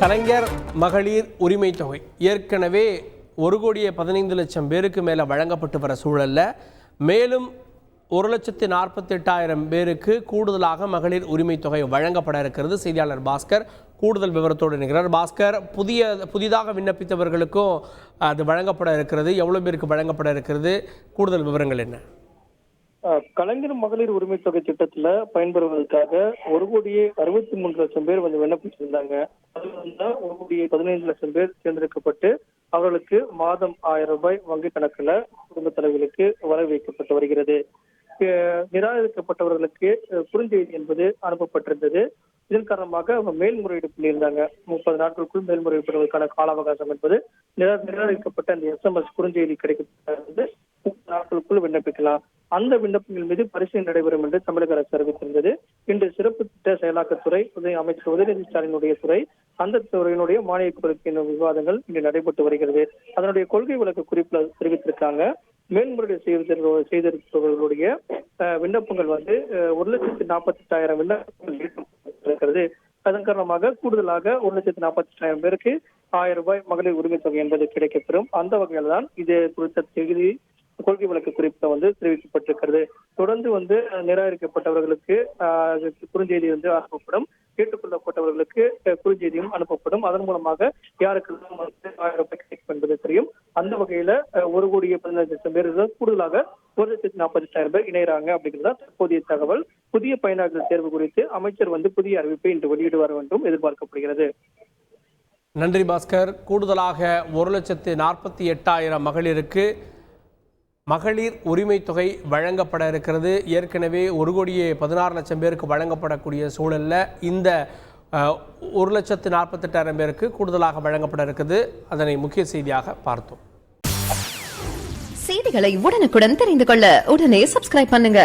கலைஞர் மகளிர் உரிமை தொகை. ஏற்கனவே ஒரு கோடியே பதினைந்து லட்சம் பேருக்கு மேலே வழங்கப்பட்டு வர சூழலில். மேலும் ஒரு லட்சத்து நாற்பத்தெட்டாயிரம் பேருக்கு கூடுதலாக மகளிர் உரிமை தொகை வழங்கப்பட இருக்கிறது. செய்தியாளர் பாஸ்கர் கூடுதல் விவரத்தோடு இருக்கிறார் பாஸ்கர் புதிய புதிதாக விண்ணப்பித்தவர்களுக்கும் அது வழங்கப்பட இருக்கிறது. எவ்வளோ பேருக்கு வழங்கப்பட இருக்கிறது? கூடுதல் விவரங்கள் என்ன? கலைஞர் மகளிர் உரிமை தொகை திட்டத்துல பயன்பெறுவதற்காக ஒரு கோடியே அறுபத்தி மூன்று லட்சம் பேர் வந்து விண்ணப்பிச்சிருந்தாங்க. அதுல வந்து ஒரு கோடியே பதினைந்து லட்சம் பேர் தேர்ந்தெடுக்கப்பட்டு அவர்களுக்கு மாதம் ஆயிரம் ரூபாய் வங்கி கணக்குல குடும்ப தலைவர்களுக்கு வர வைக்கப்பட்டு வருகிறது நிராகரிக்கப்பட்டவர்களுக்கு குறுஞ்செய்தி என்பது அனுப்பப்பட்டிருந்தது. இதன் காரணமாக அவங்க மேல்முறையீடு பண்ணியிருந்தாங்க. முப்பது நாட்களுக்குள் மேல்முறையீடு பெறுவதற்கான கால அவகாசம் என்பது நிரா- நிராகரிக்கப்பட்ட அந்த எஸ்எம்எஸ் குறுஞ்செய்தி கிடைக்கப்பட்டது. நாட்களுக்குள் விண்ணப்பிக்கலாம். அந்த விண்ணப்பங்கள் மீது பரிசீலனை நடைபெறும் என்று தமிழக அரசு அறிவித்திருந்தது. இன்று சிறப்பு திட்ட செயலாக்கத்துறை உதவி அமைச்சர் உதயநிதி ஸ்டாலினுடைய துறை அந்த துறையினுடைய மானிய கோரிக்கையின் விவாதங்கள் இன்று நடைபெற்று வருகிறது. அதனுடைய கொள்கை விளக்க குறிப்பில் தெரிவித்திருக்காங்க. மேல்முறையீடு செய்திருப்பவர்களுடைய விண்ணப்பங்கள் வந்து ஒரு லட்சத்தி நாற்பத்தி எட்டாயிரம் விண்ணப்பங்கள் இருக்கிறது அதன் காரணமாக கூடுதலாக ஒரு லட்சத்தி நாற்பத்தி எட்டாயிரம் பேருக்கு ஆயிரம் ரூபாய் மகளிர் உரிமை தொகை என்பது கிடைக்கப்பெறும். அந்த வகையில் தான் இது குறித்த தேதி கொள்கை விளக்கு குறிப்பிட்ட வந்து தெரிவிக்கப்பட்டிருக்கிறது. தொடர்ந்து வந்து நிராகரிக்கப்பட்டவர்களுக்கு குறுஞ்செய்தி வந்து அனுப்பப்படும். கேட்டுக்கொள்ளப்பட்டவர்களுக்கு குறுஞ்செய்தியும் அனுப்பப்படும். அதன் மூலமாக யாருக்கெல்லாம் வந்து ஆயிரம் ரூபாய் கிடைக்கும் என்பது தெரியும். அந்த வகையில ஒரு கோடியே பதினஞ்சு லட்சம் பேர் கூடுதலாக ஒரு லட்சத்தி நாற்பத்தெட்டாயிரம் பேர் இணையறாங்க அப்படிங்கிறதா தற்போதைய தகவல். புதிய பயனாளர்கள் தேர்வு குறித்து அமைச்சர் வந்து புதிய அறிவிப்பை இன்று வெளியிடுவார் என்றும் எதிர்பார்க்கப்படுகிறது. நன்றி பாஸ்கர். கூடுதலாக ஒரு லட்சத்து நாற்பத்தி எட்டாயிரம் மகளிருக்கு மகளிர் உரிமை தொகை வழங்கப்பட இருக்கிறது. ஏற்கனவே ஒரு கோடியே பதினாறு லட்சம் பேருக்கு வழங்கப்படக்கூடிய சூழலில் இந்த ஒரு லட்சத்து நாற்பத்தெட்டாயிரம் பேருக்கு கூடுதலாக வழங்கப்பட இருக்குது. அதனை முக்கிய செய்தியாக பார்த்தோம். செய்திகளை உடனுக்குடன் தெரிந்து கொள்ள உடனே சப்ஸ்கிரைப் பண்ணுங்க.